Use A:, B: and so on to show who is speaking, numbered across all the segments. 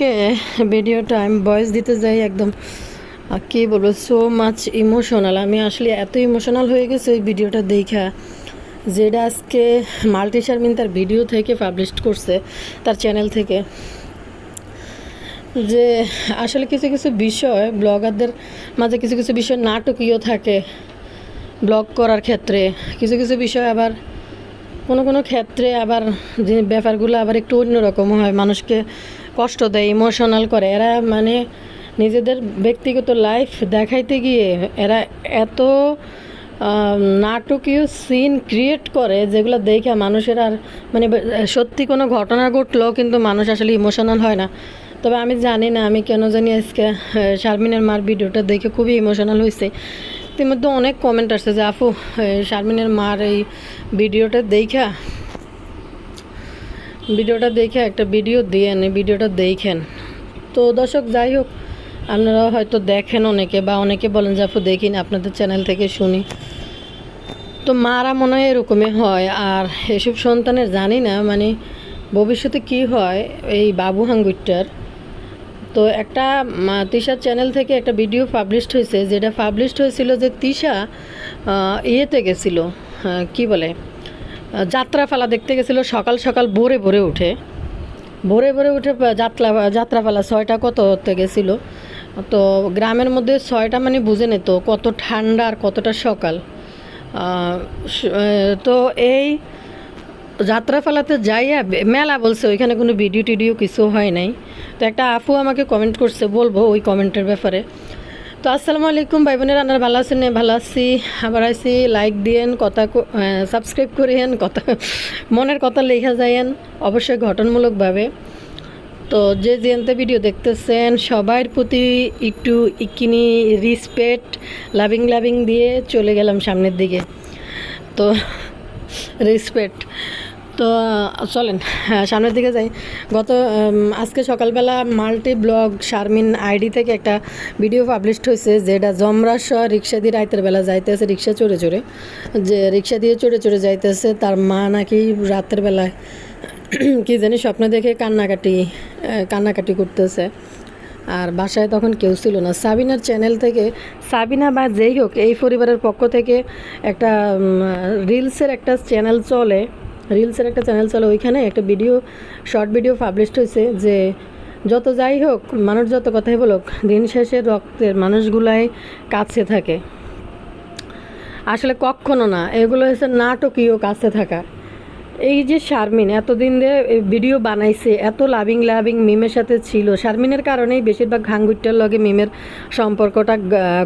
A: আজকে ভিডিওটা আমি ভয়েস দিতে যাই একদম কি বলব সো মাচ ইমোশনাল আমি আসলে এত ইমোশনাল হয়ে গেছে ওই ভিডিওটা দেখা, যেটা আজকে মাল্টি শারমিন তার ভিডিও থেকে পাবলিশ করছে, তার চ্যানেল থেকে। যে আসলে কিছু কিছু বিষয় ব্লগারদের মাঝে কিছু কিছু বিষয় নাটকীয় থাকে ব্লগ করার ক্ষেত্রে। কিছু কিছু বিষয় আবার কোনো কোনো ক্ষেত্রে আবার যে ব্যাপারগুলো আবার একটু অন্যরকম হয়, মানুষকে কষ্ট দেয় ইমোশনাল করে। এরা মানে নিজেদের ব্যক্তিগত লাইফ দেখাইতে গিয়ে এরা এত নাটকীয় সিন ক্রিয়েট করে যেগুলো দেখে মানুষের আর মানে সত্যি কোনো ঘটনা ঘটলেও কিন্তু মানুষ আসলে ইমোশনাল হয় না। তবে আমি জানি না, আমি কেন জানি আজকে শারমিনের মার ভিডিওটা দেখে খুবই ইমোশনাল হয়েছে ইতিমধ্যে অনেক কমেন্ট আসছে যে আপু শারমিনের মার এই ভিডিওটা দেখা ভিডিওটা দেখে একটা ভিডিও দিয়ে ভিডিওটা দেখেন। তো দর্শক, যাই হোক, আপনারা হয়তো দেখেন অনেকে বা অনেকে বলেন যে, আপু, দেখিনি, আপনাদের চ্যানেল থেকে শুনি। তো মারা মনে হয় এরকমই হয়। আর এসব সন্তানের জানি না মানে ভবিষ্যতে কি হয় এই বাবু হাঙ্গুরটার। তো একটা তিশার চ্যানেল থেকে একটা ভিডিও পাবলিশড হয়েছে, যেটা পাবলিশড হয়েছিল যে তিশা ইয়েতে গেছিল কি বলে? আহ, যাত্রাপালা দেখতে গেছিল সকাল সকাল ভোরে ভোরে উঠে। ভোরে ভোরে উঠে যাত্রা যাত্রাপালা ছয়টা কত হতে গেছিল? তো গ্রামের মধ্যে ছয়টা মানে বুঝে নিত কত ঠান্ডা আর কতটা সকাল। তো এই যাত্রাপালাতে যাইয়া মেলা বলছে ওইখানে কোনো ভিডিও টিডিও কিছু হয় নাই। তো একটা আপু আমাকে কমেন্ট করছে বলব ওই কমেন্টের ব্যাপারে। তো আসসালামু আলাইকুম ভাই বোনের আপনারা ভালো আছেন? ভালো আছি। আবার আছি লাইক দিয়েন, কথা সাবস্ক্রাইব করিয়েন, কথা মনের কথা লেখা যায়েন, অবশ্যই ঘটনমূলকভাবে তো যে যেনতে ভিডিও দেখতেছেন, সবার প্রতি একটু ইকিনি রিসপেক্ট লাভিং লাভিং দিয়ে চলে গেলাম সামনের দিকে। তো রেসপেক্ট তো, চলেন সামনের দিকে যাই। গত আজকে সকালবেলা মাল্টি ব্লগ শারমিন আইডি থেকে একটা ভিডিও পাবলিশড হয়েছে, যেটা জমরাস রিক্সা দিয়ে রাতের বেলা যাইতেছে রিক্সা চড়ে চড়ে। যে রিক্সা দিয়ে চড়ে চড়ে যাইতেছে, তার মা নাকি রাতের বেলায় কি জানি স্বপ্ন দেখে কান্নাকাটি কান্নাকাটি করতেছে। আর বাসায় তখন কেউ ছিল না। সাবিনার চ্যানেল থেকে, সাবিনা বা যেই হোক, এই পরিবারের পক্ষ থেকে একটা রিলসের একটা চ্যানেল চলে। রিলসের একটা চ্যানেল চলে, ওইখানে একটা ভিডিও, শর্ট ভিডিও পাবলিশড হয়েছে যে যত যাই হোক, মানুষ যত কথাই বলুক, দিন শেষে রক্তের মানুষগুলাই কাছে থাকে। আসলে কখনো না, এগুলো হচ্ছে নাটকীয় কাছে থাকা। এই যে শারমিন, এতদিন দিয়ে ভিডিও বানাইছে, এত লাভিং লাভিং মিমের সাথে ছিল, শারমিনের কারণেই বেশিরভাগ ঘাঙ্গুইটার লগে মিমের সম্পর্কটা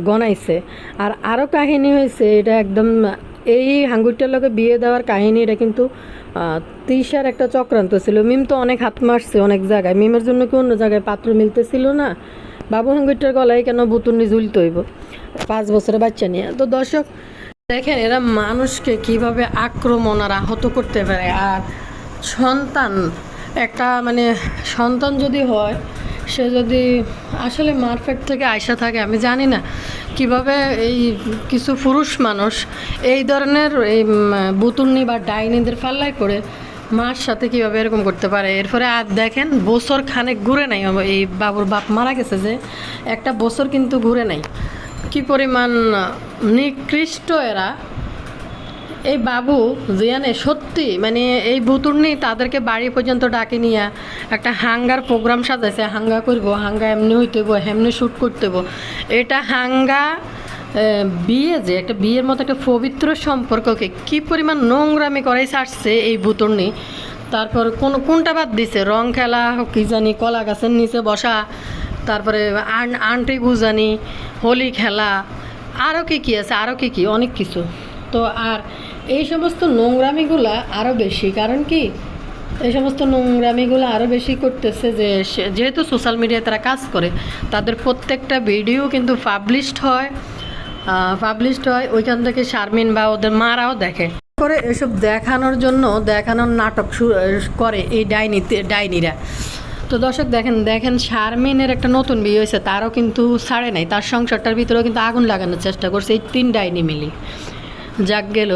A: গনাইছে। আর আরও কাহিনী হয়েছে, এটা একদম এই হাঙ্গুরটার লগে বিয়ে দেওয়ার কাহিনী এটা কিন্তু তৃষার একটা চক্রান্ত ছিল। মিম তো অনেক হাত মারছে অনেক জায়গায়। মিমের জন্য কি অন্য জায়গায় পাত্র মিলতেছিল না? বাবু হাঙ্গুরটার গলায় কেন বুতুনি ঝুলতে হইব? পাঁচ বছরের বাচ্চা নিয়ে। তো দর্শক, দেখেন এরা মানুষকে কীভাবে আক্রমণ আর আহত করতে পারে। আর সন্তান, একটা মানে সন্তান যদি হয়, সে যদি আসলে মারফেট থেকে আয়সা থাকে, আমি জানি না। কীভাবে এই কিছু পুরুষ মানুষ এই ধরনের এই বুতুলনি বা ডাইনিদের ফাল্লাই করে মার সাথে কীভাবে এরকম করতে পারে? এরপরে আর দেখেন বছর খানেক ঘুরে নাই। এই বাবুর বাপ মারা গেছে যে, একটা বছর কিন্তু ঘুরে নাই। কি পরিমাণ নিকৃষ্ট এরা। এই বাবু, জিয়ানে সত্যি মানে এই বুতুর্নি তাদেরকে বাড়ি পর্যন্ত ডাকে নিয়ে একটা হাঙ্গার প্রোগ্রাম সাজাইছে, হাঙ্গা করব, হাঙ্গা এমনি হইতেব, এমনি শ্যুট করতেব। এটা হাঙ্গা বিয়ে যে, একটা বিয়ের মতো একটা পবিত্র সম্পর্ককে কি পরিমাণ নোংরামি করাই ছাড়ছে এই বুতুর্নি তারপর কোন, কোনটা বাদ দিছে? রং খেলা, কি জানি, কলা গাছের নিচে বসা, তারপরে আন, আন্টি গুজানি, হোলি খেলা আরও কি কী আছে আরও কি কি, অনেক কিছু। তো আর এই সমস্ত নোংরামিগুলা আরও বেশি, কারণ কি? এই সমস্ত নোংরামিগুলো আরও বেশি করতেছে যে যেহেতু সোশ্যাল মিডিয়ায় তারা কাজ করে, তাদের প্রত্যেকটা ভিডিও কিন্তু পাবলিশড হয় পাবলিশড হয়, ওইখান থেকে শারমিন বা ওদের মারাও দেখে। করে এসব দেখানোর জন্য দেখানোর নাটক করে এই ডাইনিতে ডাইনিরা। তো দর্শক দেখেন দেখেন শারমিনের একটা নতুন বিয়ে হয়েছে, তারও কিন্তু ছাড়ে নাই, তার সংসারটার ভিতরেও কিন্তু আগুন লাগানোর চেষ্টা করছে এই তিন ডাইনি মিলি। যাক গেল।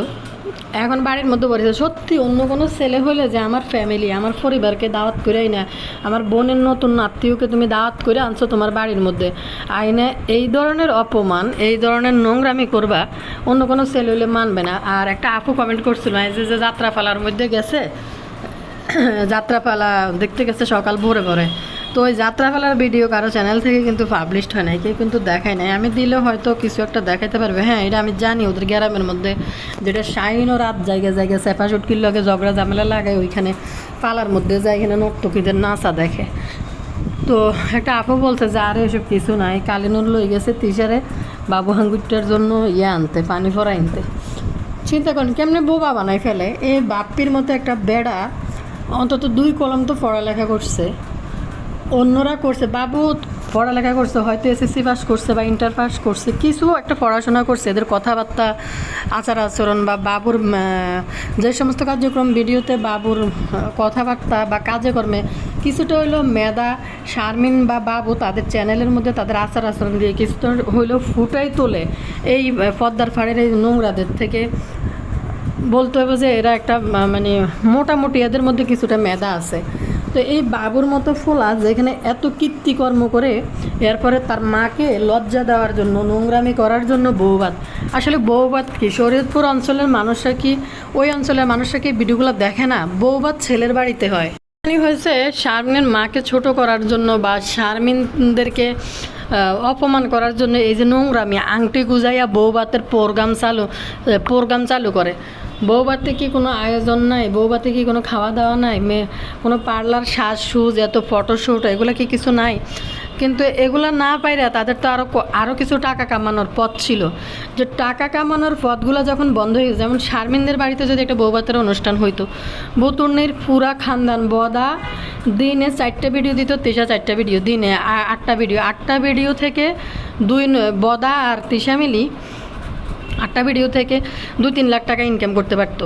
A: এখন বাড়ির মধ্যে পড়েছে। সত্যি অন্য কোনো ছেলে হলে যে আমার ফ্যামিলি আমার পরিবারকে দাওয়াত করেই না আমার বোনের নতুন আত্মীয়কে তুমি দাওয়াত করে আনছো তোমার বাড়ির মধ্যে। আইনে এই ধরনের অপমান, এই ধরনের নোংরামি করবা, অন্য কোনো ছেলে হলে মানবে না। আর একটা আপু কমেন্ট করছিল যে যে যাত্রাপালার মধ্যে গেছে, যাত্রাপালা দেখতে গেছে সকাল ভোরে ভোরে। তো ওই যাত্রাপালার ভিডিও কারও চ্যানেল থেকে কিন্তু পাবলিশড হয় নাই, কেউ কিন্তু দেখায় নাই। আমি দিলে হয়তো কিছু একটা দেখাইতে পারবে। হ্যাঁ এটা আমি জানি, ওদের গ্রামের মধ্যে যেটা শাইন ও রাত জায়গায় জায়গায় সেফা সুটকির লগে ঝগড়া ঝামেলা লাগায়, ওইখানে পালার মধ্যে যায় এখানে নর্তকীদের নাচা দেখে। তো একটা আপু বলছে যে, আরে, এসব কিছু নাই। কালিনুর লই গেছে তিসারে বাবু হাঙ্গুরটার জন্য ইয়ে আনতে, পানি ফরা আনতে চিন্তা করেন, কেমনে বোবা বানাই ফেলে? এই বাপ্পির মতো একটা বেড়া অন্তত দুই কলম তো পড়ালেখা করছে। অন্যরা করছে, বাবু পড়ালেখা করছে, হয়তো এসএসসি পাস করছে বা ইন্টার পাস করছে, কিছু একটা পড়াশোনা করছে, এদের কথাবার্তা, আচার আচরণ বা বাবুর যে সমস্ত কার্যক্রম ভিডিওতে বাবুর কথাবার্তা বা কাজে কর্মে কিছুটা হইল মেদা শারমিন বা বাবু তাদের চ্যানেলের মধ্যে তাদের আচার আচরণ দিয়ে কিছুটা হইল ফুটাই তোলে এই পদ্মার ফাড়ের এই নোংরাদের থেকে। বলতে হবে যে এরা একটা মানে মোটামুটি এদের মধ্যে কিছুটা মেধা আছে। তো এই বাবুর মতো ফোলা যেখানে এত কীর্তিকর্ম করে, এরপরে তার মাকে লজ্জা দেওয়ার জন্য, নোংরামি করার জন্য বৌবাদ আসলে বৌবাদ কি? শরীয়তপুর অঞ্চলের মানুষরা কি, ওই অঞ্চলের মানুষরা কি ভিডিওগুলো দেখে না? বৌবাদ ছেলের বাড়িতে হয়। মানে হয়েছে, শারমিনের মাকে ছোট করার জন্য বা শারমিনদেরকে অপমান করার জন্য এই যে নোংরামি, আংটি গুজাইয়া বৌবাতের প্রোগ্রাম চালু প্রোগ্রাম চালু করে। বৌবাতে কি কোনো আয়োজন নাই? বৌবাতে কি কোনো খাওয়া দাওয়া নাই? মেয়ে, কোনো পার্লার সাজ সুজ, এত ফটোশ্যুট এগুলো কি কিছু নাই? কিন্তু এগুলো না পাইরা তাদের তো আরও আরও কিছু টাকা কামানোর পথ ছিল। যে টাকা কামানোর পথগুলো যখন বন্ধ হয়ে যেমন শারমিনদের বাড়িতে যদি একটা বৌবাতের অনুষ্ঠান হইতো বতুর্নির পুরা খানদান বদা, দিনে চারটা ভিডিও দিত তেষা চারটা ভিডিও দিনে আটটা ভিডিও আটটা ভিডিও থেকে দুই বদা আর তিশা মিলি আটটা ভিডিও থেকে দু তিন লাখ টাকা ইনকাম করতে পারতো।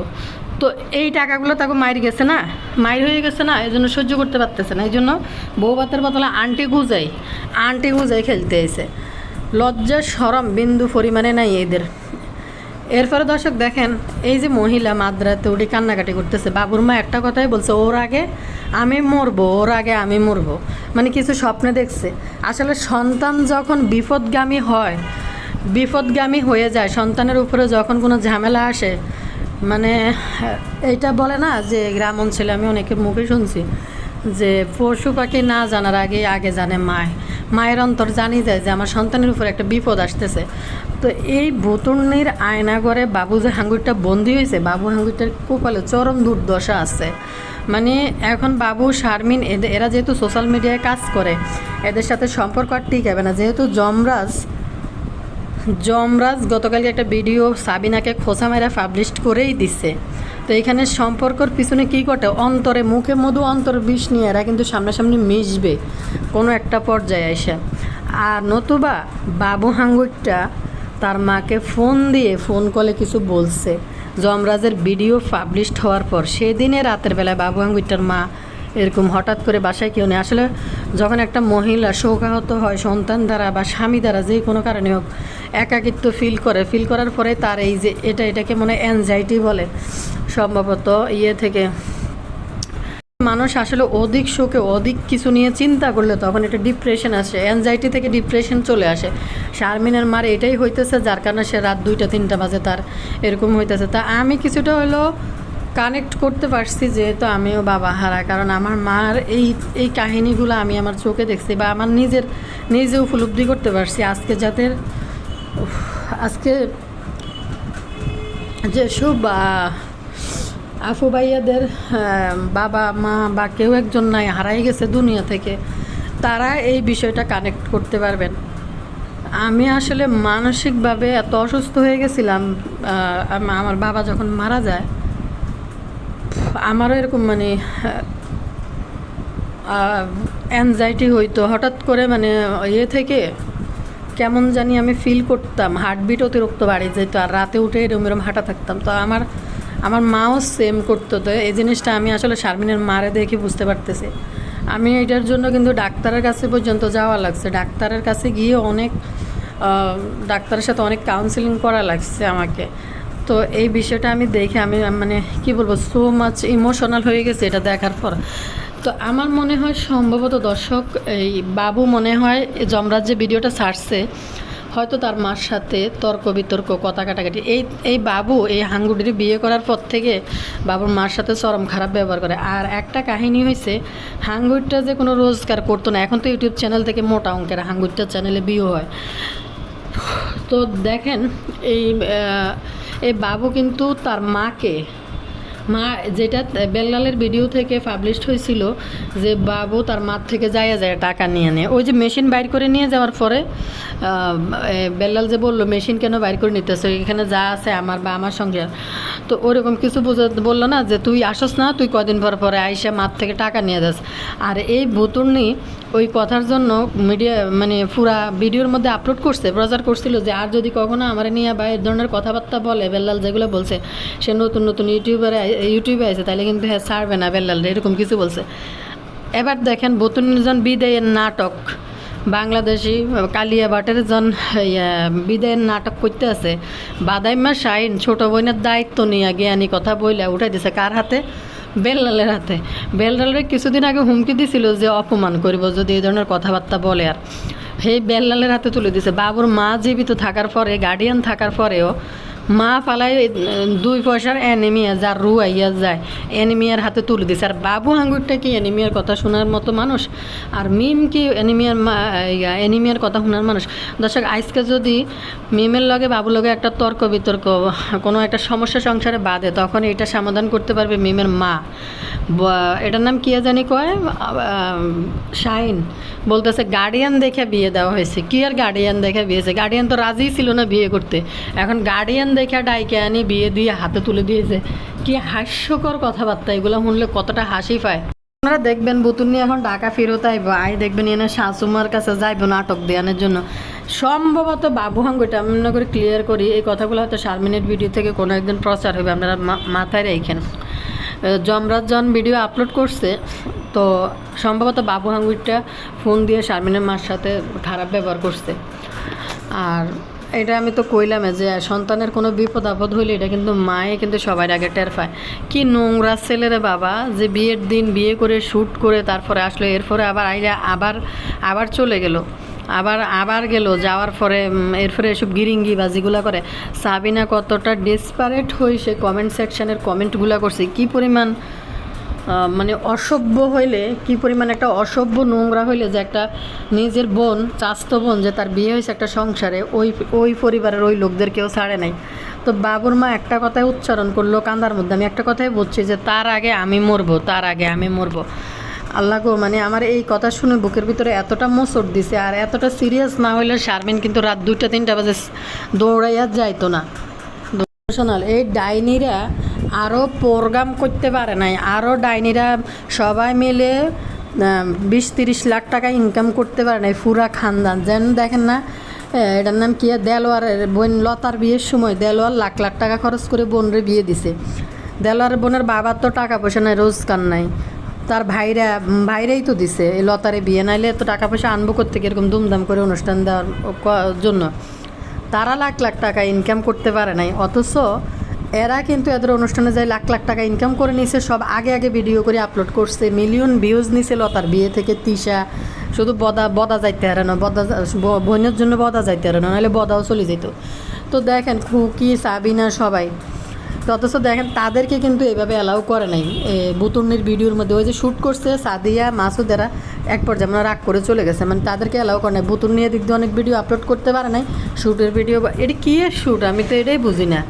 A: তো এই টাকাগুলো তাকে মায়ের গেছে না? মায়ের হয়ে গেছে না? এই জন্য সহ্য করতে পারতেছে না। এই জন্য বউ ভাতের বদলে আন্টি গুজাই আন্টি গুজাই খেলতে এসে। লজ্জা, সরম, বিন্দু পরিমাণে নাই এদের। এরপরে দর্শক দেখেন, এই যে মহিলা মাদ্রাতে উঠে কান্নাকাটি করতেছে, বাবুর মা একটা কথাই বলছে, ওর আগে আমি মরবো, ওর আগে আমি মরবো। মানে কিছু স্বপ্নে দেখছে। আসলে সন্তান যখন বিপদগামী হয় বিপদগামী হয়ে যায়। সন্তানের উপরে যখন কোনো ঝামেলা আসে মানে এইটা বলে না যে গ্রাম অঞ্চলে আমি অনেকের মুখে শুনছি যে পশু পাখি না জানার আগে আগে জানে মায়। মায়ের অন্তর জানি যায় যে আমার সন্তানের উপর একটা বিপদ আসতেছে। তো এই ভুতুর্নির আয়নাগরে বাবু যে হাঙ্গুরটা বন্দি হয়েছে। বাবু হাঙ্গুরটার কপালে চরম দুর্দশা আছে। মানে এখন বাবু, শারমিন এরা যেহেতু সোশ্যাল মিডিয়ায় কাজ করে, এদের সাথে সম্পর্ক আর টিকাবে না। যেহেতু যমরাজ যমরাজ গতকালকে একটা ভিডিও সাবিনাকে খোসা মেরা পাবলিশ করেই দিচ্ছে তো এখানে সম্পর্কর পিছনে কী ঘটে? অন্তরে মুখে মধু, অন্তর বিষ নিয়ে এরা কিন্তু সামনাসামনি মিশবে, কোনো একটা পর্যায়ে এসে। আর নতুবা বাবু হাঙ্গুরটা তার মাকে ফোন দিয়ে ফোন কলে কিছু বলছে। যমরাজের ভিডিও পাবলিশড হওয়ার পর সেদিনে রাতের বেলায় বাবু হাঙ্গুরটার মা এরকম হঠাৎ করে বাসায় কেউ নেই। আসলে যখন একটা মহিলা শোকাহত হয়, সন্তান দ্বারা বা স্বামী দ্বারা যে কোনো কারণে হোক, একাকিত্ব ফিল করে। ফিল করার পরে তার এই যে এটা এটাকে মনে অ্যাংজাইটি বলে। সম্ভবত ইয়ে থেকে মানুষ আসলে অধিক শোকে অধিক কিছু নিয়ে চিন্তা করলে তখন এটা ডিপ্রেশন আসে। অ্যাংজাইটি থেকে ডিপ্রেশন চলে আসে। শারমিনের মার এটাই হইতেছে, যার কারণে সে রাত দুইটা, তিনটা বাজে তার এরকম হইতেছে। তা আমি কিছুটা হলো কানেক্ট করতে পারছি যেহেতু আমিও বাবা হারা, কারণ আমার মার এই এই কাহিনীগুলো আমি আমার চোখে দেখছি বা আমার নিজের, নিজে উপলব্ধি করতে পারছি। আজকে যাদের আজকে যেসব আফু ভাইয়াদের বাবা, মা বা কেউ একজন নাই, হারাই গেছে দুনিয়া থেকে, তারা এই বিষয়টা কানেক্ট করতে পারবেন। আমি আসলে মানসিকভাবে এত অসুস্থ হয়ে গেছিলাম আমার বাবা যখন মারা যায় আমারও এরকম মানে অ্যাংজাইটি হইতো। হঠাৎ করে মানে ইয়ে থেকে কেমন জানি আমি ফিল করতাম। হার্টবিট অতিরিক্ত বাড়ি যেত আর রাতে উঠে এরম এরম হাঁটা থাকতাম। তো আমার আমার মাও সেম করতো। তো এই জিনিসটা আমি আসলে শারমিনের মারে দেখে বুঝতে পারতেছি। আমি এটার জন্য কিন্তু ডাক্তারের কাছে পর্যন্ত যাওয়া লাগছে। ডাক্তারের কাছে গিয়ে অনেক ডাক্তারের সাথে অনেক কাউন্সিলিং করা লাগছে আমাকে। তো এই বিষয়টা আমি দেখে আমি মানে কি বলব সো মাচ ইমোশনাল হয়ে গেছে এটা দেখার পর। তো আমার মনে হয় সম্ভবত দর্শক, এই বাবু মনে হয় জমরাজ যে ভিডিওটা ছাড়ছে, হয়তো তার মার সাথে তর্ক বিতর্ক, কথা কাটাকাটি, এই এই বাবু, এই হাঙ্গুটির বিয়ে করার পর থেকে বাবুর মার সাথে চরম খারাপ ব্যবহার করে। আর একটা কাহিনী হয়েছে হাঙ্গুরটা যে কোনো রোজগার করতো না, এখন তো ইউটিউব চ্যানেল থেকে মোটা অঙ্কের হাঙ্গুরটার চ্যানেলে বিয়ে হয়। তো দেখেন, এই এই বাবু কিন্তু তার মাকে মা যেটা বেল্লালের ভিডিও থেকে পাবলিশড হয়েছিল যে বাবু তার মার থেকে যায় যায় টাকা নিয়ে নেয় ওই যে মেশিন বাইর করে নিয়ে যাওয়ার পরে বেল্লাল যে বলল মেশিন কেন বাইর করে নিতেছে? এখানে যা আছে আমার বা আমার সঙ্গে। তো ওরকম কিছু বোঝা বলল না যে, তুই আসস না, তুই কদিন পর পরে আইসা মার থেকে টাকা নিয়ে যাস। আর এই ভুতুর্নি ওই কথার জন্য মিডিয়া মানে পুরা ভিডিওর মধ্যে আপলোড করছে, প্রচার করছিল যে, আর যদি কখনো আমার নিয়ে বা এই ধরনের কথাবার্তা বলে, বেল্লাল যেগুলো বলছে, সে নতুন নতুন ইউটিউবারে ইউটিউবে আছে তাহলে কিন্তু হ্যাঁ ছাড়বে না বেল্লাল এরকম কিছু বলছে। এবার দেখেন বতুনজন বিদায়ের নাটক, বাংলাদেশি কালিয়া বাটের জন বিদায়ের নাটক করতে আছে। বাদাইমা শাইন, ছোট বোনের দায়িত্ব নিয়ে জ্ঞানী কথা বইলে উঠাই দিছে কার হাতে? বেল্লালের হাতে। বেল্লালের কিছুদিন আগে হুমকি দিছিল যে অপমান করব, যদি এই ধরনের কথাবার্তা বলে আর। সেই বেল্লালের হাতে তুলে দিছে। বাবুর মা জীবিত থাকার পরে গার্ডিয়ান থাকার পরেও মা উম, দুই পয়সার অ্যানিমিয়া যার রু আইয়া যায় অ্যানিমিয়ার হাতে তুলে দিছে। আর বাবু হাঙ্গুরটা কি অ্যানিমিয়ার কথা শোনার মতো মানুষ? আর মিম কি অ্যানিমিয়ার অ্যানিমিয়ার কথা শোনার মানুষ? দর্শক আজকে যদি মিমের লগে বাবুর লগে একটা তর্ক বিতর্ক কোনো একটা সমস্যা সংসারে বাঁধে তখন এটা সমাধান করতে পারবে মিমের মা। এটার নাম কি জানি কয়? শাইন। বলতেছে গার্ডিয়ান দেখে বিয়ে দেওয়া হয়েছে। কি আর গার্ডিয়ান দেখে বিয়েছে গার্ডিয়ান তো রাজি ছিল না বিয়ে করতে। এখন গার্ডিয়ান দেখে ডাইকে আনি, বিয়ে দিয়ে হাতে তুলে দিয়েছে। কি হাস্যকর কথাবার্তা, এগুলো শুনলে কতটা হাসি পায়। আপনারা দেখবেন বুতুন নিয়ে এখন ঢাকা ফেরত আইব, আই দেখবেন এনে শাশুমার কাছে যাইব নাটক দেওয়ানোর জন্য। সম্ভবত বাবু হাঙ্গুটা, আমি মনে করি ক্লিয়ার করি, এই কথাগুলো হয়তো শারমিনের ভিডিও থেকে কোনো একদিন প্রচার হবে, আপনারা মাথায় রেখেন। জমরাজ জন ভিডিও আপলোড করছে, তো সম্ভবত বাবু হাঙ্গুরটা ফোন দিয়ে শারমিনের মার সাথে খারাপ ব্যবহার করছে। আর এটা আমি তো কইলাম যে সন্তানের কোনো বিপদ আপদ হইলে এটা কিন্তু মায়ে কিন্তু সবার আগে টের পায়। কি নোংরা ছেলেরে বাবা যে বিয়ের দিন বিয়ে করে শ্যুট করে, তারপরে আসলো, এরপরে আবার আইলে আবার আবার চলে গেল। আবার আবার গেল, যাওয়ার পরে এরপরে এসব গিরিঙ্গি বাজিগুলো করে। সাবিনা কতটা ডেসপারেট হয়ে সে কমেন্ট সেকশানের কমেন্টগুলো করছে। কি পরিমাণ মানে অসভ্য হইলে, কি পরিমাণ একটা অসভ্য নোংরা হইলে যে একটা নিজের বোন, চাস্ত বোন যে তার বিয়ে হয়েছে একটা সংসারে, ওই ওই পরিবারের ওই লোকদের কেউ ছাড়ে নাই। তো বাবুর মা একটা কথাই উচ্চারণ করল কান্দার মধ্যে। আমি একটা কথাই বলছি যে, তার আগে আমি মরবো, তার আগে আমি মরবো। আল্লাহ গো মানে আমার এই কথা শুনে বুকের ভিতরে এতটা মোচড় দিছে, আর এতটা সিরিয়াস না হইলে শারমিন কিন্তু রাত দুইটা, তিনটা বাজে দৌড়াইয়া যাইতো না। এই ডাইনিরা আরও প্রোগ্রাম করতে পারে নাই। আরও ডাইনিরা সবাই মিলে বিশ তিরিশ লাখ টাকা ইনকাম করতে পারে নাই পুরা খানদান। যেন দেখেন না এটার নাম কি? দেলোয়ারের বোন লতার বিয়ের সময় দেলোয়ার লাখ লাখ টাকা খরচ করে বোনরে বিয়ে দিছে। দেলোয়ার বোনের বাবার তো টাকা পয়সা নাই, রোজগার নাই। তার ভাইরা, ভাইরাই তো দিছে। এই লতারে বিয়ে নাইলে তো টাকা পয়সা আনব করতে এরকম দুমদাম করে অনুষ্ঠান দেওয়ার জন্য। তারা লাখ লাখ টাকা ইনকাম করতে পারে নাই। অথচ এরা কিন্তু এদের অনুষ্ঠানে যায় লাখ লাখ টাকা ইনকাম করে নিছে, সব আগে আগে ভিডিও করে আপলোড করছে। মিলিয়ন ভিউজ নিছে লতার বিয়ে থেকে তিশা। শুধু বদা বদা যাইতে হারে না, বদা বোনের জন্য বদা যাইতে হারে না, নাহলে বদাও চলে যেত। তো দেখেন খুকি, সাবিনা সবাই। অথচ দেখেন তাদেরকে কিন্তু এভাবে অ্যালাউ করে নাই। বুতুর্নির ভিডিওর মধ্যে ওই যে শ্যুট করছে সাদিয়া মাসুদেরা এক পর্যায়ে আমরা রাগ করে চলে গেছে। মানে তাদেরকে অ্যালাউ করে নাই। বুতুর্নি দিক দিয়ে অনেক ভিডিও আপলোড করতে পারে নাই শ্যুটের ভিডিও এটা কী শ্যুট আমি তো এটাই বুঝি না।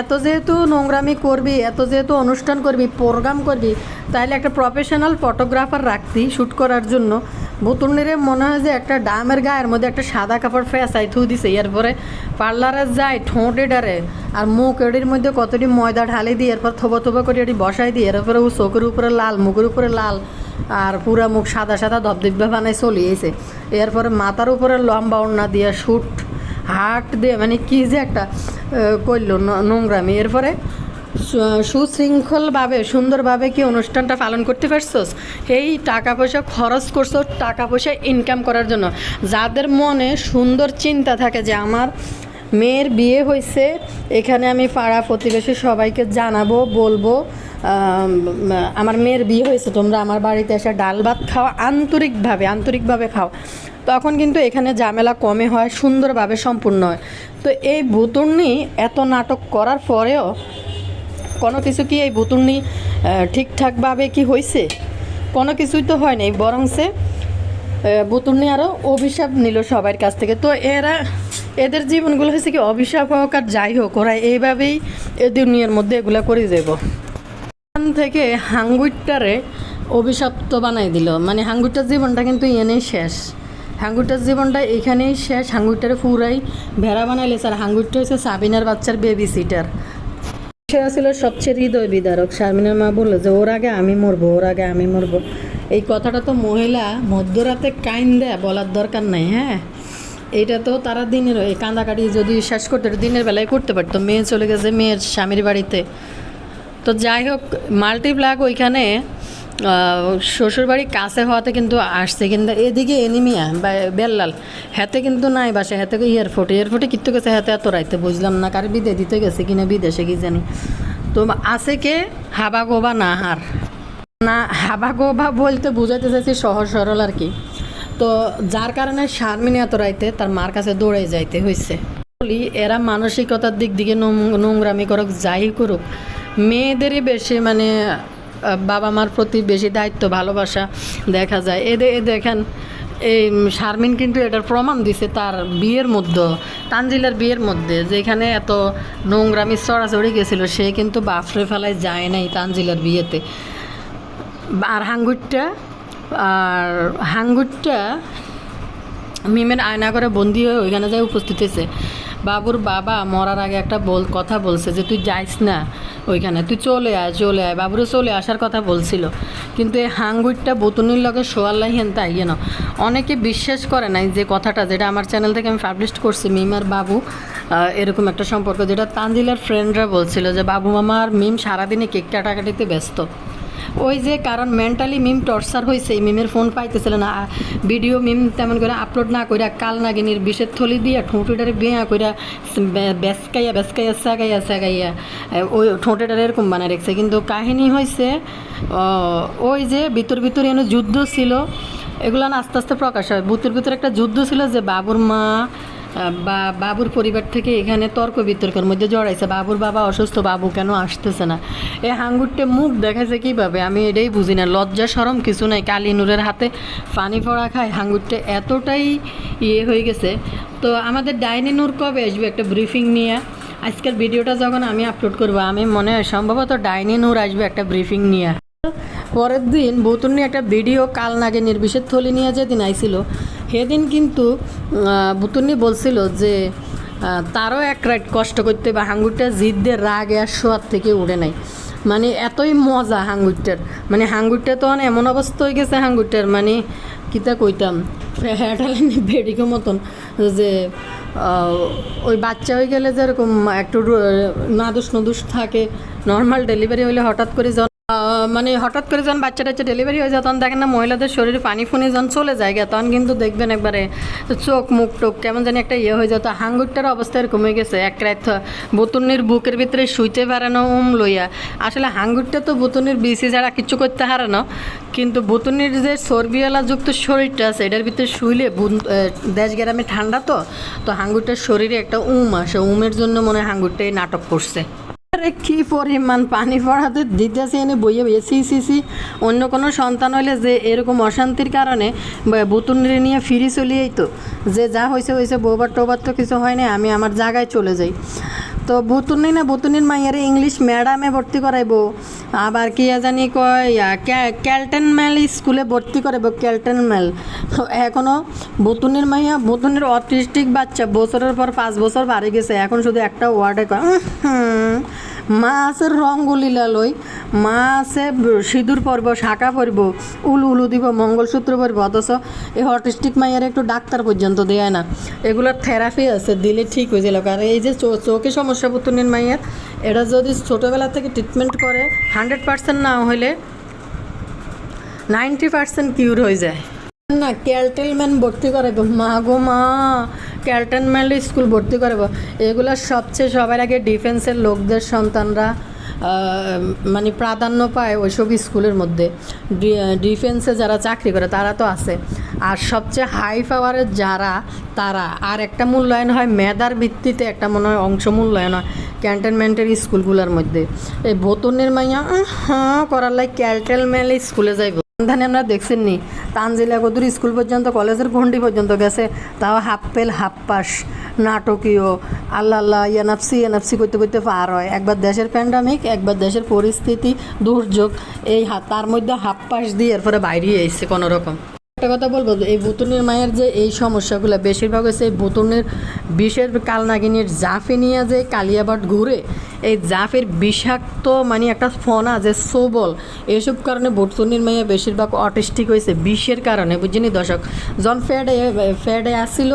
A: এত যেহেতু নোংরামি করবি, এত যেহেতু অনুষ্ঠান করবি, প্রোগ্রাম করবি তাহলে একটা প্রফেশনাল ফটোগ্রাফার রাখতি শ্যুট করার জন্য। বুতুর্নিরে মনে হয় যে একটা ডামের গায়ের মধ্যে একটা সাদা কাপড় ফেসাই থু দিছে, এরপরে পার্লারে যায় ঠোঁটে ডারে, আর মুখ এটির মধ্যে কতটি ময়দা ঢালি দিয়ে, এরপর থোবা থোবা করে এটি বসাই দিয়ে, এরপরে ও চোখের উপরে লাল, মুখের উপরে লাল, আর পুরা মুখ সাদা সাদা ধবধব্যা বানায় চলিয়েছে। এরপরে মাথার উপরে লম্বা ওড়না দিয়ে শুট হাট দিয়ে মানে কি যে একটা করল নোংরামি। এরপরে সুশৃঙ্খলভাবে, সুন্দরভাবে কি অনুষ্ঠানটা পালন করতে পারছোস? এই টাকা পয়সা খরচ করছ টাকা পয়সা ইনকাম করার জন্য। যাদের মনে সুন্দর চিন্তা থাকে যে আমার মেয়ের বিয়ে হয়েছে এখানে আমি পাড়া প্রতিবেশী সবাইকে জানাব, বলব আমার মেয়ের বিয়ে হয়েছে তোমরা আমার বাড়িতে এসে ডাল ভাত খাও, আন্তরিকভাবে আন্তরিকভাবে খাও। তখন কিন্তু এখানে ঝামেলা কমে হয়, সুন্দরভাবে সম্পূর্ণ হয়। তো এই ভুতুর্নি এত নাটক করার পরেও কোনো কিছু কি এই ভুতুর্নি ঠিকঠাকভাবে কি হয়েছে কোনো কিছুই তো হয় নাই বরং সে বুতুর্নি আরও অভিশাপ নিল সবার কাছ থেকে। তো এরা, এদের জীবনগুলো হয়েছে কি অভিশাপ হোক আর যাই হোক, ওরা এইভাবেই এ দুনিয়ার মধ্যে এগুলো করে যাব এখান থেকে হাঙ্গুইটারে অভিশপ্ত বানাই দিল। মানে হাঙ্গুইটার জীবনটা কিন্তু এনেই শেষ। হাঙ্গুইটার জীবনটা এখানেই শেষ। হাঙ্গুইটারে পুরাই ভেড়া বানাইলে স্যার, হাঙ্গুরটা হচ্ছে সাবিনার বাচ্চার বেবি সিটার সে ছিল সবচেয়ে হৃদয় বিদারক। শারমিনের মা বলল যে, ওর আগে আমি মরবো, ওর আগে আমি মরবো। এই কথাটা তো মহিলা মধ্যরাতে কাইন দেয় বলার দরকার নাই হ্যাঁ? এটা তো তারা দিনের এই কান্দাকাটি যদি শেষ করতে দিনের বেলায় করতে পারতো। মেয়ে চলে গেছে মেয়ের স্বামীর বাড়িতে। তো যাই হোক, মাল্টিপ্লাগ ওইখানে শ্বশুরবাড়ি কাছে হওয়াতে কিন্তু আসছে, কিন্তু এদিকে এনিমিয়া, বা বেল্লাল, হাতে কিন্তু নাই বাসে হাতে এয়ারপোর্ট, এয়ারপোর্টে কিত্তু গেছে হাতে এত রাইতে, বুঝলাম না কার বিদে দিতে গেছে কিনা বিদেশে কি জানি। তো আছে কে? হাবা গোবা না হার। না, হাবা গোবা বলতে বুঝাইতে চাইছি সহজ সরল আর কি। তো যার কারণে শারমিন এত রাইতে তার মার কাছে দৌড়ে যাইতে হয়েছে বলি, এরা মানসিকতার দিক দিকে নোংরামি করুক, যাই করুক, মেয়েদেরই বেশি মানে বাবা মার প্রতি বেশি দায়িত্ব, ভালোবাসা দেখা যায়। এদের দেখেন, এই শারমিন কিন্তু এটার প্রমাণ দিছে তার বিয়ের মধ্যে, তানজিলার বিয়ের মধ্যে, যেখানে এত নোংরামি, চড়াচড়ি গেছিল, সে কিন্তু বাফরে ফেলায় যায় নাই তানজিলার বিয়েতে। আর হাঙ্গুরটা আর হাঙ্গুরটা মিমের আয়না করে বন্দি হয়ে ওইখানে যায় উপস্থিত হয়েছে। বাবুর বাবা মরার আগে একটা বল, কথা বলছে যে, তুই যাইস না ওইখানে, তুই চলে আয় চলে আয়। বাবুরও চলে আসার কথা বলছিল। কিন্তু এই হাঙ্গুরটা বতুনির লগে শোয়াল্লাই হেন তাই যেন অনেকে বিশ্বাস করে নাই যে কথাটা, যেটা আমার চ্যানেল থেকে আমি পাবলিশ করছি, মিম আর বাবু এরকম একটা সম্পর্ক, যেটা তানজিলার ফ্রেন্ডরা বলছিল যে, বাবু মামা আর মিম সারাদিনে কেক কাটাকাটিতে ব্যস্ত। ওই যে কারণ মেন্টালি মিম টর্চার হয়েছে মিমের ফোন পাইতেছিল না। ভিডিও মিম তেমন করে আপলোড না কইরা কাল নাগিনীর বিষের থলি দিয়া ঠোঁটেটারে বেয়া কইরা বেসকাইয়া বেসকাইয়া, সাগাইয়া সাগাইয়া ওই ঠোঁটেটারে এরকম বানায় রেখেছে। কিন্তু কাহিনী হয়েছে ওই যে ভিতর ভিতর এনে যুদ্ধ ছিল, এগুলো আস্তে আস্তে প্রকাশ হয়। ভিতর ভিতরে একটা যুদ্ধ ছিল যে বাবুর মা বা বাবুর পরিবার থেকে এখানে তর্ক বিতর্কের মধ্যে জড়াইছে। বাবুর বাবা অসুস্থ, বাবু কেন আসতেছে না? এ হাঙ্গুরটে মুখ দেখাইছে কীভাবে? আমি এটাই বুঝি না। লজ্জা সরম কিছু নাই। কালী নূরের হাতে পানি পড়া খায়। হাঙ্গুরটে এতটাই ইয়ে হয়ে গেছে। তো আমাদের ডাইনি নূর কবে আসবে একটা ব্রিফিং নিয়ে? আজকের ভিডিওটা যখন আমি আপলোড করব, আমি মনে হয় সম্ভবত ডাইনি নূর আসবে একটা ব্রিফিং নিয়ে। পরের দিন বৌতুর্নি একটা ভিডিও কাল নাগে নির্বিষের থলি নিয়ে যেদিন আইছিল সেদিন কিন্তু বুতুর্নি বলছিল যে তারও এক রাইট কষ্ট করতে বা হাঙ্গুরটা জিদ্দের রাগ আর শোয়ার থেকে উড়ে নাই। মানে এতই মজা হাঙ্গুরটার। মানে হাঙ্গুরটা তো এমন অবস্থা হয়ে গেছে হাঙ্গুরটার মানে কিতা কইতাম হ্যাটালাইনি বেডিকে মতন, যে ওই বাচ্চা হয়ে গেলে যেরকম একটু নাদুস নদুস থাকে নর্মাল ডেলিভারি হলে হঠাৎ করে মানে হঠাৎ করে যখন বাচ্চা টাচ্চা ডেলিভারি হয়ে যায় তখন দেখেন না মহিলাদের শরীরে পানি ফুনি যখন চলে যায় গা, তখন কিন্তু দেখবেন একবারে চোখ মুখ টোক কেমন জানি একটা ইয়ে হয়ে যেত হাঙ্গুরটার অবস্থা এরকম হয়ে গেছে। এক রাত বতুনির বুকের ভিতরে শুইতে পারে না উম লইয়া। আসলে হাঙ্গুরটা তো বতুনির বিসি ছাড়া কিচ্ছু করতে হারানো কিন্তু বতুনির যে চর্বিওয়ালা যুক্ত শরীরটা আছে এটার ভিতরে শুইলে দেশ গ্রামে ঠান্ডা তো। তো হাঙ্গুরটার শরীরে একটা উম আসে। উমের জন্য মনে হয় হাঙ্গুরটাই নাটক করছে। আরে কি পরিমাণ পানি পড়াতে দিতেছে এনে বইয়ে বইয়ে। সি সি সি। অন্য কোনো সন্তান হলে যে এরকম অশান্তির কারণে বুতুনরে নিয়ে ফিরি চলিয়েই তো। যে যা হয়েছে হয়েছে বৌবার টোবার তো কিছু হয় না আমি আমার জায়গায় চলে যাই। তো বুতুনি না বুতুনির মাইয়ারে ইংলিশ ম্যাডামে ভর্তি করাইব। আবার কি জানি কয় ক্যালটেন মেল স্কুলে ভর্তি করাইব, ক্যালটেন মেল এখনও ভুতুনির মাইয়া ভুতুনির অটিস্টিক বাচ্চা, বছরের পর পাঁচ বছর বাড়ি গেছে, এখন শুধু একটা ওয়ার্ডে কয় হুম। মা আছে রঙ্গলীলা লই মা আছে সিঁদুর পরব, শাখা পরব, উলু উলু দিব, মঙ্গলসূত্র পরব, অথচ এই অটিস্টিক মাইয়ার একটু ডাক্তার পর্যন্ত দেয় না। এগুলোর থেরাপি আছে, দিলে ঠিক হয়ে যাবে আর এই যে চোখে সমস্যা পুতুনের মাইয়ার এটা যদি ছোটোবেলা থেকে ট্রিটমেন্ট করে হান্ড্রেড পার্সেন্ট না হলে নাইনটি পার্সেন্ট কিউর হয়ে যায়। না ক্যালটেলম্যান ভর্তি করাইব। মা গো মা ক্যান্টনমেন্ট স্কুল ভর্তি করব। এগুলো সবচেয়ে সবার আগে ডিফেন্সের লোকদের সন্তানরা মানে প্রাধান্য পায় ওইসব স্কুলের মধ্যে। ডিফেন্সে যারা চাকরি করে তারা তো আছে। আর সবচেয়ে হাই পাওয়ারের যারা, তারা। আর একটা মূল্যায়ন হয় মেধার ভিত্তিতে, একটা মনে হয় অংশ মূল্যায়ন হয় ক্যান্টনমেন্টের স্কুলগুলোর মধ্যে। এই বোতনের মাইয়া হ্যাঁ করার লাই ক্যান্টনমেন্ট স্কুলে যাইব। ধানে আমরা দেখছেন। নি তানজিলা কদুর স্কুল পর্যন্ত, কলেজের ঘন্টি পর্যন্ত গেছে। তাও হাফ পেল, হাফ পাস। নাটকীয়। আল্লাহ আল্লাহ, ইয়ানাফসি ইয়ানাফসি করতে করতে পার হয়। একবার দেশের প্যান্ডামিক একবার দেশের পরিস্থিতি দুর্যোগ। এই তার মধ্যে হাফ পাস দিয়ে এরপরে বাইরে এসছে কোনো রকম একটা কথা বলব এই বুতুনের মায়ের যে এই সমস্যাগুলো, বেশিরভাগ হচ্ছে এই বুতুনের বিষের কালনাগিনীর জাফে নিয়ে যে কালিয়াবাট ঘুরে, এই জাফের বিষাক্ত মানে একটা ফনা যে সোবল এইসব কারণে বুতুনির মাইয়া বেশিরভাগ অটিস্টিক হয়েছে বিষের কারণে বুঝিনি দর্শক? জন ফ্যাডে ফ্যাডে আসছিল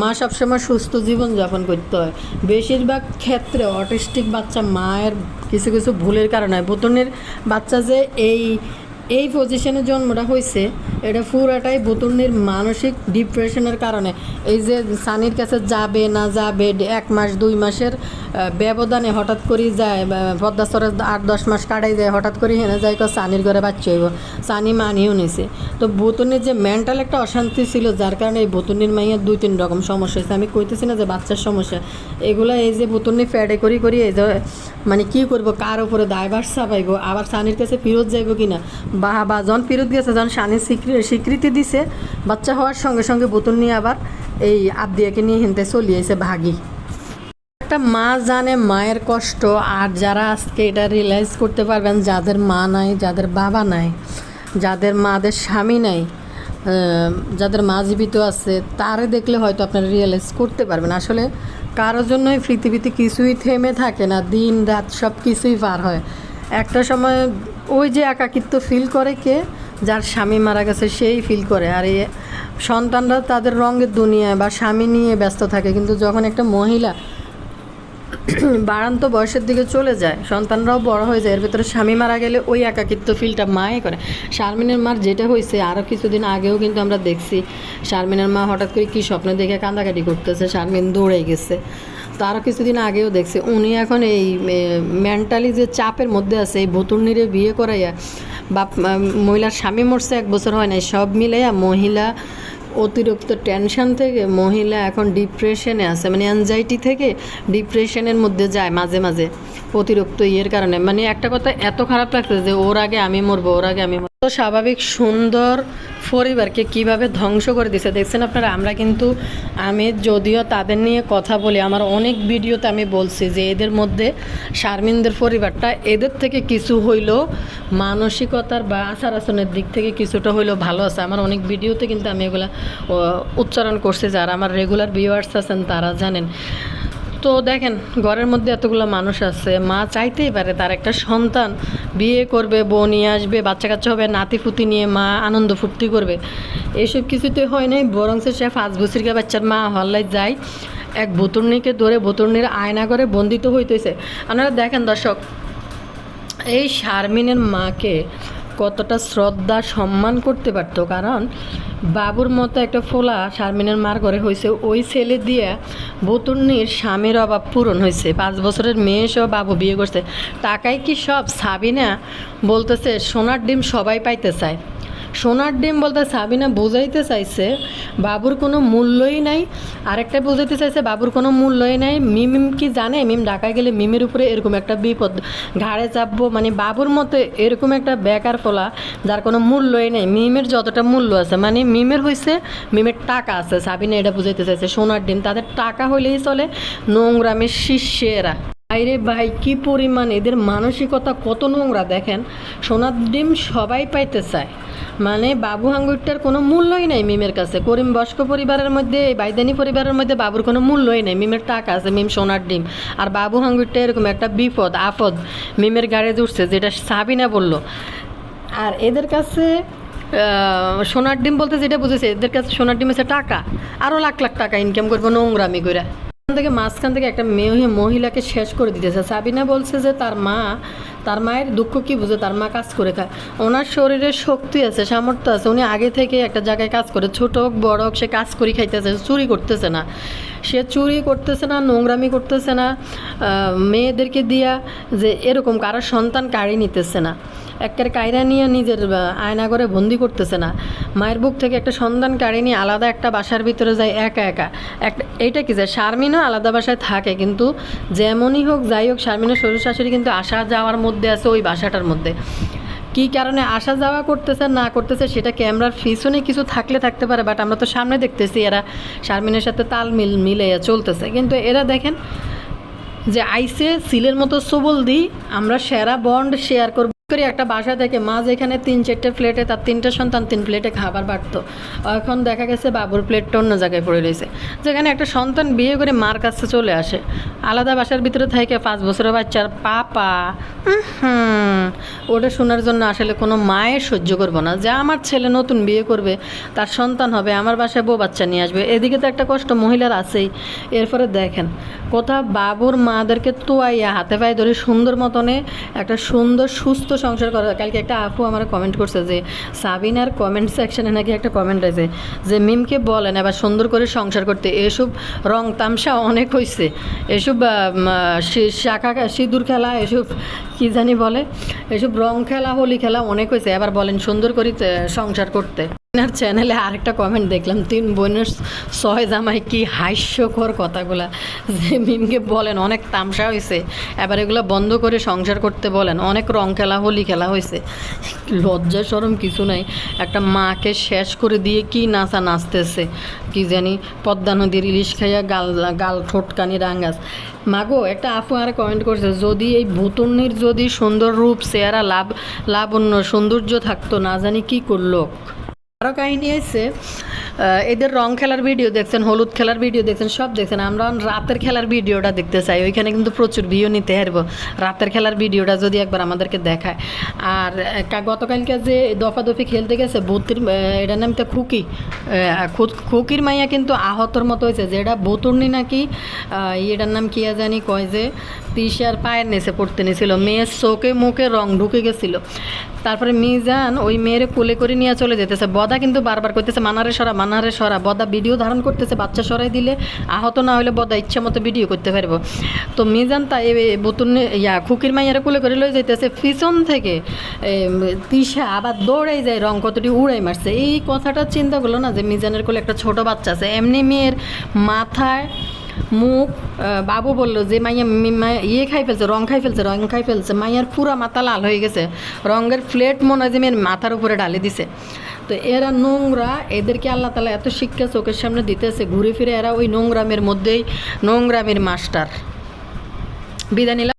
A: মা সবসময় সুস্থ জীবন যাপন করতে হয়। বেশিরভাগ ক্ষেত্রে অটিস্টিক বাচ্চা মায়ের কিছু কিছু ভুলের কারণে, বুতুনের বাচ্চা যে এই এই পজিশনে জন্মটা হয়েছে এটা পুরাটাই বুতুর্নির মানসিক ডিপ্রেশনের কারণে। এই যে সানির কাছে যাবে না যাবে, এক মাস, দুই মাসের ব্যবধানে হঠাৎ করে যায় পদ্মাস্তরে আট, দশ মাস কাটাই যায়, হঠাৎ করে হেনে যায় কো সানির ঘরে বাচ্চা হইব। সানি মানিও নিছে। তো বুতুর্নির যে মেন্টাল একটা অশান্তি ছিল, যার কারণে এই বুতুর্নির মাইয়ের দুই, তিন রকম সমস্যা হয়েছে। আমি কইতেছি না যে বাচ্চার সমস্যা। এগুলো এই যে বুতুর্নি ফ্যাডে করি করি, এই যে মানে কি করব, কার উপরে দায়ভার চাপাইব, আবার সানির কাছে ফিরত যাইব কিনা? বা বা জন ফেরত গেছে সানির স্বীকৃ- স্বীকৃতি দিছে। বাচ্চা হওয়ার সঙ্গে সঙ্গে বোতল নিয়ে আবার এই আবদিয়াকে নিয়ে হিনতে চলিয়েছে ভাগি। একটা মা জানে মায়ের কষ্ট, আর যারা আজকে এটা রিয়েলাইজ করতে পারবেন, যাদের মা নাই, যাদের বাবা নাই, যাদের মাদের স্বামী নাই যাদের মা জীবিত আছে, তারে দেখলে হয়তো আপনারা রিয়েলাইজ করতে পারবেন। আসলে কারোর জন্যই পৃথিবীতে কিছুই থেমে থাকে না দিন রাত সব কিছুই পার হয়। একটা সময় ওই যে একাকিত্ব ফিল করে কে? যার স্বামী মারা গেছে, সেই ফিল করে। আর এই সন্তানরা তাদের রঙের দুনিয়ায় বা স্বামী নিয়ে ব্যস্ত থাকে। কিন্তু যখন একটা মহিলা বাড়ান্ত বয়সের দিকে চলে যায়, সন্তানরাও বড় হয়ে যায়, এর ভিতরে স্বামী মারা গেলে ওই একাকিত্ব ফিলটা মায়ে করে। শারমিনের মার যেটা হয়েছে আরও কিছুদিন আগেও কিন্তু আমরা দেখছি, শারমিনের মা হঠাৎ করে কী স্বপ্ন দেখে কান্দাকাটি করতেছে, শারমিন দৌড়ে গেছে। তারও কিছুদিন আগেও দেখছে, উনি এখন এই মেন্টালি যে চাপের মধ্যে আছে, এই ভতুর্নিরে বিয়ে করাইয়া, বাপ মহিলার স্বামী মরছে, এক বছর হয় নাই, সব মিলাইয়া মহিলা অতিরিক্ত টেনশন থেকে, মহিলা এখন ডিপ্রেশনে আছে মানে অ্যাংজাইটি থেকে ডিপ্রেশনের মধ্যে যায় মাঝে মাঝে, অতিরিক্ত ইয়ের কারণে। মানে একটা কথা এত খারাপ লাগছে যে, ওর আগে আমি মরবো, ওর আগে আমি মরবো। স্বাভাবিক সুন্দর পরিবারকে কীভাবে ধ্বংস করে দিছে। দেখছেন আপনারা, আমরা কিন্তু, আমি যদিও তাদের নিয়ে কথা বলি, আমার অনেক ভিডিওতে আমি বলছি যে এদের মধ্যে শারমিনদের পরিবারটা এদের থেকে কিছু হইলেও মানসিকতার বা আচার আচরণের দিক থেকে কিছুটা হইলেও ভালো আছে। আমার অনেক ভিডিওতে কিন্তু আমি এগুলা উচ্চারণ করছি, যারা আমার রেগুলার ভিউয়ার্স আছেন তারা জানেন। তো দেখেন, ঘরের মধ্যে এতগুলো মানুষ আছে, মা চাইতেই পারে তার একটা সন্তান বিয়ে করবে, বউ নিয়ে আসবে, বাচ্চা কাচ্চা হবে, নাতি ফুতি নিয়ে মা আনন্দ ফুর্তি করবে। এইসব কিছুতে হয় নাই বরং সে পাঁচ বছরকে বাচ্চার মা হল্লায় যায়, এক বোতর্নিকে ধরে বোতর্নির আয়না করে বন্দিত হইতেছে। আপনারা দেখেন দর্শক, এই শারমিনের মাকে কতটা শ্রদ্ধা, সম্মান করতে পারতো। কারণ বাবুর মতো একটা ফোলা শারমিনের মার ঘরে হয়েছে। ওই ছেলে দিয়ে বতুর্নির স্বামীর অভাব পূরণ হয়েছে। পাঁচ বছরের মেয়ে সহ বাবু বিয়ে করছে। টাকায় কি সব সাবিনা বলতেছে, সোনার ডিম সবাই পাইতে চায়। সোনার ডিম বলতে সাবিনা বোঝাইতে চাইছে, বাবুর কোনো মূল্যই নাই। আরেকটা বোঝাইতে চাইছে, বাবুর কোনো মূল্যই নাই। মিম কি জানে? মিম ঢাকায় গেলে মিমের উপরে এরকম একটা বিপদ। ঘাড়ে চাপবো মানে বাবুর মতো এরকম একটা বেকার ফলা, যার কোনো মূল্যই নেই। মিমের যতটা মূল্য আছে মানে মিমের হয়েছে মিমের টাকা আছে। সাবিনা এটা বুঝাইতে চাইছে, সোনার ডিম। তাদের টাকা হইলেই চলে নোংরামের শিষ্যেরা। বাইরে ভাই, কি পরিমাণ এদের মানসিকতা, কত নোংরা দেখেন। সোনার ডিম সবাই পাইতে চায়। মানে বাবু হাঙ্গুরটার কোনো মূল্যই নাই মিমের কাছে। করিম বয়স্ক পরিবারের মধ্যে এই বাইদানি পরিবারের মধ্যে বাবুর কোনো মূল্যই নেই। মিমের টাকা আছে, মিম সোনার ডিম। আর বাবু হাঙ্গুরটা এরকম একটা বিপদ, আপদ মিমের গাড়ি উঠছে যেটা সাবিনা বলল। আর এদের কাছে সোনার ডিম বলতে যেটা বুঝেছে, এদের কাছে সোনার ডিম হচ্ছে টাকা। আরও লাখ লাখ টাকা ইনকাম করব নোংরামি করে থেকে মাঝখান থেকে একটা মেয়ে মহিলাকে শেষ করে দিতেছে। সাবিনা বলছে যে তার মা, তার মায়ের দুঃখ কি বুঝে? তার মা কাজ করে খায়। ওনার শরীরে শক্তি আছে, সামর্থ্য আছে। উনি আগে থেকে একটা জায়গায় কাজ করে, ছোট হোক, বড় হোক, সে কাজ করি খাইতেছে চুরি করতেছে না। সে চুরি করতেছে না, নোংরামি করতেছে না মেয়েদেরকে দিয়া যে এরকম কারোর সন্তান কাড়ি নিতেছে না। একের কায়রা নিয়ে নিজের আয়না করে বন্দি করতেছে না। মায়ের বুক থেকে একটা সন্তান কাড়ি নিয়ে আলাদা একটা বাসার ভিতরে যায় একা একা। একটা, এইটা কি যে শারমিনও আলাদা বাসায় থাকে, কিন্তু যেমনই হোক যাই হোক শারমিনের শ্বশুর শাশুড়ি কিন্তু আসা যাওয়ার মধ্যে আছে ওই বাসাটার মধ্যে। কী কারণে আসা যাওয়া করতেছে, না করতেছে সেটা ক্যামেরার পিছনে কিছু থাকলে থাকতে পারে বাট আমরা তো সামনে দেখতেছি এরা শারমিনের সাথে তাল মিল, মিলে চলতেছে। কিন্তু এরা দেখেন যে আইসে সিলের মতো সবল দিই আমরা সেরা বন্ড শেয়ার করব। করি একটা বাসা থেকে মা যেখানে তিন চারটে প্লেটে তার তিনটে সন্তান, তিন প্লেটে খাবার বাড়তো। এখন দেখা গেছে বাবুর প্লেটটা অন্য জায়গায় পড়ে রয়েছে। যেখানে একটা সন্তান বিয়ে করে মার কাছে চলে আসে। আলাদা বাসার ভিতরে থেকে পাঁচ বছরের বাচ্চার পাপা ওটা শোনার জন্য আসলে কোনো মায়ের সহ্য করব না। যে আমার ছেলে নতুন বিয়ে করবে, তার সন্তান হবে, আমার বাসায় বউ বাচ্চা নিয়ে আসবে। এদিকে তো একটা কষ্ট মহিলার আছেই। এরপরে দেখেন কোথা বাবুর মাদেরকে তোয়াইয়া, হাতে পায়ে ধরে সুন্দর মতনে একটা সুন্দর, সুস্থ সংসার করা। কালকে একটা আপু আমার কমেন্ট করছে যে, সাবিনার কমেন্ট সেকশনে নাকি একটা কমেন্ট আছে যে, মিমকে বলেন আবার সুন্দর করে সংসার করতে, এসব রং তামসা অনেক হয়েছে এসব শাখা, সিঁদুর খেলা, এসব কি জানি বলে, এসব রং খেলা, হোলি খেলা অনেক হয়েছে এবার বলেন সুন্দর করে সংসার করতে। আপনার চ্যানেলে আরেকটা কমেন্ট দেখলাম, তিন বোনের ছয় জামাই কি হাস্যকর কথাগুলা। যে মিমকে বলেন, অনেক তামসা হয়েছে এবার এগুলো বন্ধ করে সংসার করতে বলেন, অনেক রং খেলা, হোলি খেলা হয়েছে লজ্জা সরম কিছু নাই। একটা মাকে শেষ করে দিয়ে কি নাচা নাচতেছে? কি জানি, পদ্মা নদীর ইলিশ খাইয়া গাল গাল ঠোঁটকানি রাঙ্গাস। মাগো, একটা আপু আর কমেন্ট করছে, যদি এই ভুতুন্নির যদি সুন্দর রূপ, চেহারা, লাভ, লাবণ্য, সৌন্দর্য থাকতো, না জানি কি করল? আরও কাহিনী আহ, এদের রং খেলার ভিডিও দেখছেন হলুদ খেলার ভিডিও দেখছেন সব দেখছেন। আমরা রাতের খেলার ভিডিওটা দেখতে চাই ওইখানে কিন্তু প্রচুর ভিউ নিতে হারবো। রাতের খেলার ভিডিওটা যদি একবার আমাদেরকে দেখায়। আর গতকালকে যে দফাদফি খেলতে গেছে বুতির এটার নাম তো খুকি খুকির মাইয়া কিন্তু আহতর মতো হয়েছে যেটা বুতুর্নি নাকি এটার নাম কি জানি কয় যে তিশার পায়ের নিচে পড়তে নিয়েছিল মেয়ের চোখে মুখে রং ঢুকে গেছিল। তারপরে মিজান ওই মেয়েরে কোলে করে নিয়ে চলে যেতেছে। বদা কিন্তু বারবার করতেছে, মানারে সরা মানারে সরা। বদা ভিডিও ধারণ করতেছে, বাচ্চা সরাই দিলে আহত না হলে বদা ইচ্ছা মতো ভিডিও করতে পারব। তো মিজান তা এ বোতন ইয়া, খুকির মাইয়ারে কোলে করে লয়ে যাইতেছে। পিছন থেকে তিশা আবার দৌড়াই যায়, রং কতটি উড়াই মারছে। এই কথাটা চিন্তা করল না যে মিজানের কোলে একটা ছোট বাচ্চা আছে। এমনি মেয়ের মাথায় মুখ বাবু বলল যে, মাইয়া ইয়ে খাই ফেলছে, রং খাই ফেলছে, রং খাই ফেলছে। মাইয়ার পুরা মাথা লাল হয়ে গেছে। রঙের প্লেট মনে হয় যে মেয়ের মাথার উপরে ঢালে দিছে। তো এরা নোংরা, এদেরকে আল্লাহ তালা এত শিক্ষা চোখের সামনে দিতেছে, ঘুরে ফিরে এরা ওই নোংরামের মধ্যেই, নোংরামের মাস্টার। বিদায়